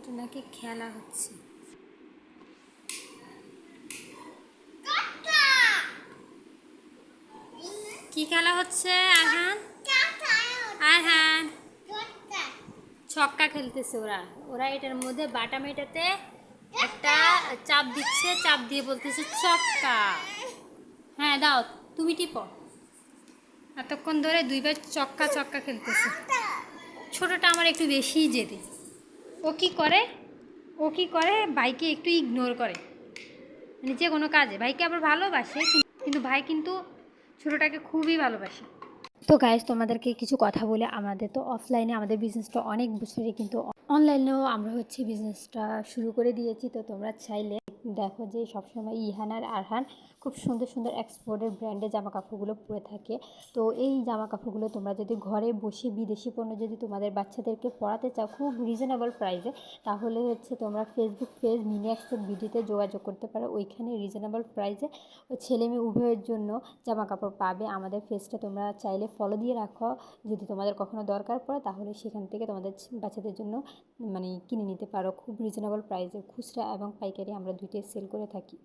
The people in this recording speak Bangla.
এটা নাকি খেলা হচ্ছে। কি খেলা হচ্ছে আরহান আরহান ছক্কা খেলতেছে ওরা। ওরা এটার মধ্যে বাটা মেটাতে একটা চাপ দিচ্ছে, চাপ দিয়ে বলতেছে ছক্কা। হ্যাঁ দাও, তুমি টিপো। এতক্ষণ ধরে দুইবার চক্কা চক্কা খেলতেছে। ছোটটা আমার একটু বেশিই জেদে। ও কি করে? ও কি করে? ভাইকে একটু ইগনোর করে। মানে যে কোনো কাজে। ভাইকে আবার ভালোবাসে কিন্তু ভাই কিন্তু ছোটোটাকে খুবই ভালোবাসে। তো গায়েস তোমাদেরকে কিছু কথা বলে আমাদের তো অফলাইনে আমাদের বিজনেসটা অনেক বছরে কিন্তু অনলাইনেও আমরা হচ্ছে বিজনেসটা শুরু করে দিয়েছি। তো তোমরা চাইলে দেখো যে সবসময় ইহান আর আরহান খুব সুন্দর সুন্দর এক্সপোর্টের ব্র্যান্ডের জামা কাপড়গুলো পরে থাকে। তো এই জামা কাপড়গুলো তোমরা যদি ঘরে বসে বিদেশি পণ্য যদি তোমাদের বাচ্চাদেরকে পড়াতে চাও খুব রিজনেবল প্রাইসে তাহলে হচ্ছে তোমরা ফেসবুক পেজ মিনি এক্সপোর্ট ভিডিওতে যোগাযোগ করতে পারো। ওইখানে রিজনেবল প্রাইসে ছেলে মেয়ে উভয়ের জন্য জামা কাপড় পাবে। আমাদের পেজটা তোমরা চাইলে ফলো দিয়ে রাখো। যদি তোমাদের কখনো দরকার পড়ে, তাহলে সেখান থেকে তোমাদের বাচ্চাদের জন্য মানে কিনে নিতে পারো। খুব রিজনেবল প্রাইসে খুচরা এবং পাইকারি আমরা দুইটাই সেল করে থাকি।